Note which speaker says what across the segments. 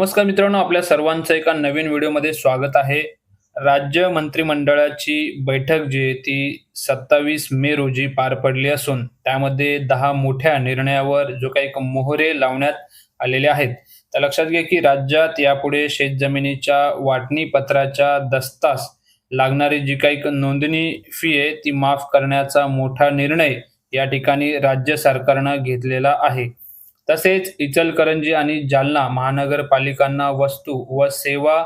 Speaker 1: नमस्कार मित्रांनो आपल्या सर्वांचं एका नवीन व्हिडिओमध्ये स्वागत आहे. राज्य मंत्रिमंडळाची बैठक जी आहे ती सत्तावीस मे रोजी पार पडली असून त्यामध्ये दहा मोठ्या निर्णयावर जो काही मोहरे लावण्यात आलेले आहेत. तर लक्षात घ्या की राज्यात यापुढे शेतजमिनीच्या वाटणी पत्राच्या दस्तास लागणारी जी काही नोंदणी फी आहे ती माफ करण्याचा मोठा निर्णय या ठिकाणी राज्य सरकारनं घेतलेला आहे. तसेच इचलकरंजी आणि जालना महानगरपालिकांना वस्तू व सेवा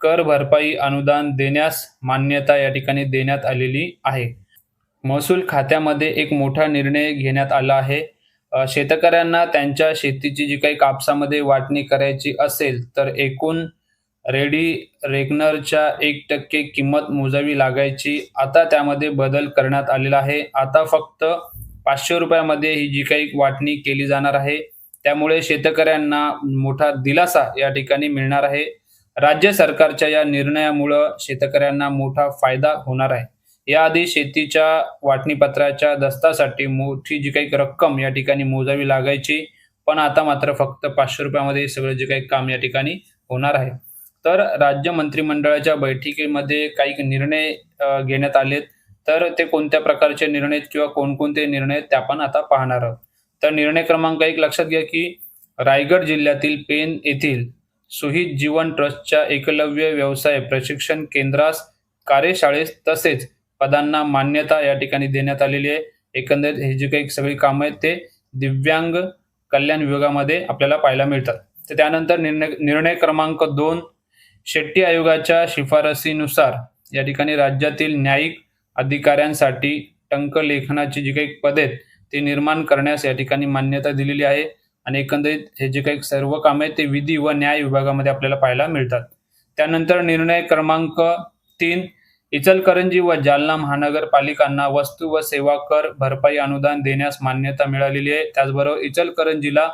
Speaker 1: कर भरपाई अनुदान देण्यास मान्यता या ठिकाणी देण्यात आलेली आहे. महसूल खात्यामध्ये एक मोठा निर्णय घेण्यात आला आहे. शेतकऱ्यांना त्यांच्या शेतीची जी काही कापसामध्ये वाटणी करायची असेल तर एकूण रेडी रेकनरच्या एक टक्के किंमत मोजावी लागायची. आता त्यामध्ये बदल करण्यात आलेला आहे. आता फक्त पाचशे रुपयामध्ये ही जी काही वाटणी केली जाणार आहे. त्यामुळे शेतकऱ्यांना मोठा दिलासा या ठिकाणी मिळणार आहे. राज्य सरकारच्या या निर्णयामुळं शेतकऱ्यांना मोठा फायदा होणार आहे. याआधी शेतीच्या वाटणीपत्राच्या दस्तासाठी मोठी जी काही रक्कम या ठिकाणी मोजावी लागायची पण आता मात्र फक्त पाचशे रुपयामध्ये सगळं जे काही काम या ठिकाणी होणार आहे. तर राज्य मंत्रिमंडळाच्या बैठकीमध्ये काही निर्णय घेण्यात आलेत. तर ते कोणत्या प्रकारचे निर्णय किंवा कोणकोणते निर्णय त्या पण आता पाहणार आहोत. तर निर्णय क्रमांक एक लक्षात घ्या की रायगड जिल्ह्यातील पेन येथील सुहित जीवन ट्रस्टच्या एकलव्य व्यवसाय प्रशिक्षण केंद्रास कार्यशाळेस तसेच पदांना मान्यता या ठिकाणी देण्यात आलेली आहे. एकंदरीत हे जे काही सगळी कामं आहेत ते दिव्यांग कल्याण विभागामध्ये आपल्याला पाहायला मिळतात. तर त्यानंतर निर्णय निर्णय क्रमांक दोन शेट्टी आयोगाच्या शिफारसीनुसार या ठिकाणी राज्यातील न्यायिक अधिकाऱ्यांसाठी टंकलेखनाची जी काही पदे आहेत ते निर्माण करण्यास या ठिकाणी मान्यता दिलेली आहे. आणि एकंदरीत हे जे काही सर्व काम आहेत ते विधी व न्याय विभागामध्ये आपल्याला पाहायला मिळतात. त्यानंतर निर्णय क्रमांक तीन इचलकरंजी व जालना महानगरपालिकांना वस्तू व सेवा कर भरपाई अनुदान देण्यास मान्यता मिळालेली आहे. त्याचबरोबर इचलकरंजीला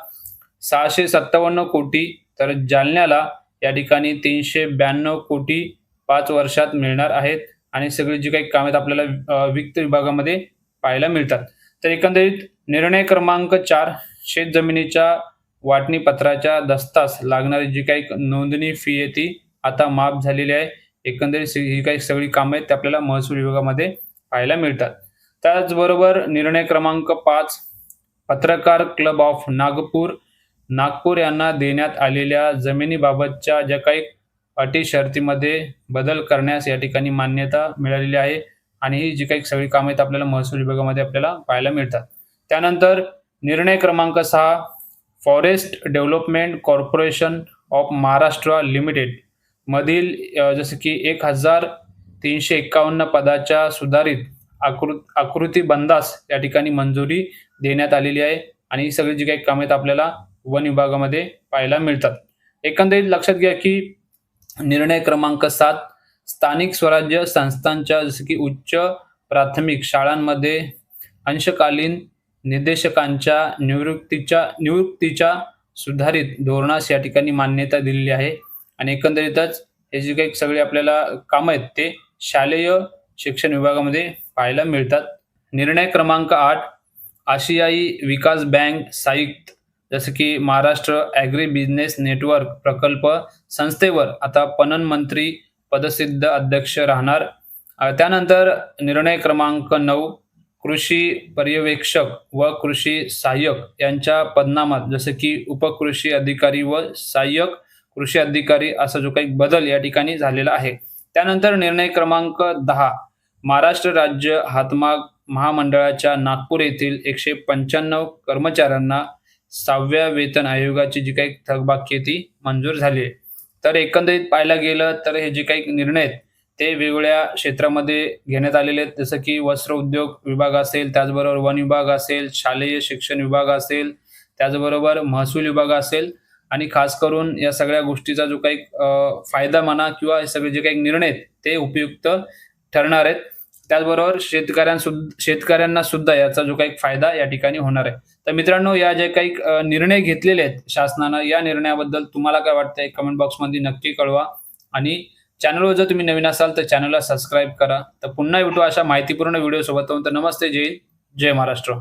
Speaker 1: सहाशे सत्तावन्न कोटी तर जालन्याला या ठिकाणी तीनशे ब्याण्णव कोटी पाच वर्षात मिळणार आहेत. आणि सगळी जी काही कामे आहेत आपल्याला वित्त विभागामध्ये पाहायला मिळतात. तर एकंदरीत निर्णय क्रमांक चार शेत जमिनीच्या वाटणी पत्राच्या दस्तास लागणारी जी काही नोंदणी फी आहे ती आता माफ झालेली आहे. एकंदरीत ही काही सगळी कामं आहेत ते आपल्याला महसूल विभागामध्ये पाहायला मिळतात. त्याचबरोबर निर्णय क्रमांक पाच पत्रकार क्लब ऑफ नागपूर नागपूर यांना देण्यात आलेल्या जमिनीबाबतच्या ज्या काही अटी शर्तीमध्ये बदल करण्यास या ठिकाणी मान्यता मिळालेली आहे. आणि ही जी काही सगळी कामं आहेत आपल्याला महसूल विभागामध्ये आपल्याला पाहायला मिळतात. त्यानंतर निर्णय क्रमांक सहा forest development corporation of Maharashtra limited मधील जसं की एक हजार तीनशे एक्कावन्न पदाच्या सुधारित आकृ आकृती बंदास या ठिकाणी मंजुरी देण्यात आलेली आहे आणि ही सगळी जी काही कामे आहेत आपल्याला वन विभागामध्ये पाहायला मिळतात. एकंदरीत लक्षात घ्या की निर्णय क्रमांक सात स्थानिक स्वराज्य संस्थांच्या जसं की उच्च प्राथमिक शाळांमध्ये अंशकालीन निर्देशकांच्या निवृत्तीच्या नियुक्तीच्या सुधारित धोरणास या ठिकाणी मान्यता दिलेली आहे. आणि एकंदरीतच हे जे काही सगळे आपल्याला कामं आहेत ते शालेय शिक्षण विभागामध्ये पाहायला मिळतात. निर्णय क्रमांक आठ आशियाई विकास बँक साहित्य जसं की महाराष्ट्र ॲग्री बिझनेस नेटवर्क प्रकल्प संस्थेवर आता पणन मंत्री पदसिद्ध अध्यक्ष राहणार. त्यानंतर निर्णय क्रमांक नऊ कृषी पर्यवेक्षक व कृषी सहाय्यक यांच्या पदनामात जसं की उपकृषी अधिकारी व सहाय्यक कृषी अधिकारी असा जो काही बदल या ठिकाणी झालेला आहे. त्यानंतर निर्णय क्रमांक दहा महाराष्ट्र राज्य हातमाग महामंडळाच्या नागपूर येथील एकशे पंच्याण्णव कर्मचाऱ्यांना सहाव्या वेतन आयोगाची जी काही थकबाकी आहे ती मंजूर झाली आहे. तर एकंदरीत पाहायला गेलं तर हे जे काही निर्णय आहेत ते वेगवेगळ्या क्षेत्रामध्ये घेण्यात आलेले आहेत. जसं की वस्त्र उद्योग विभाग असेल त्याचबरोबर वन विभाग असेल शालेय शिक्षण विभाग असेल त्याचबरोबर महसूल विभाग असेल. आणि खास करून या सगळ्या गोष्टीचा जो काही फायदा म्हणा किंवा हे सगळे जे काही निर्णय आहेत ते उपयुक्त ठरणार आहेत. त्याचबरोबर शेतकऱ्यांसुद्धा शेतकऱ्यांना सुद्धा याचा जो काही फायदा या ठिकाणी होणार आहे. तर मित्रांनो या जे काही निर्णय घेतलेले आहेत शासनानं या निर्णयाबद्दल तुम्हाला काय वाटतंय? कमेंट बॉक्समध्ये नक्की कळवा. आणि चॅनलवर जर तुम्ही नवीन असाल तर चॅनलला सबस्क्राईब करा. तर पुन्हा भेटू अशा माहितीपूर्ण व्हिडिओ सोबत. तर नमस्ते जय जय महाराष्ट्र.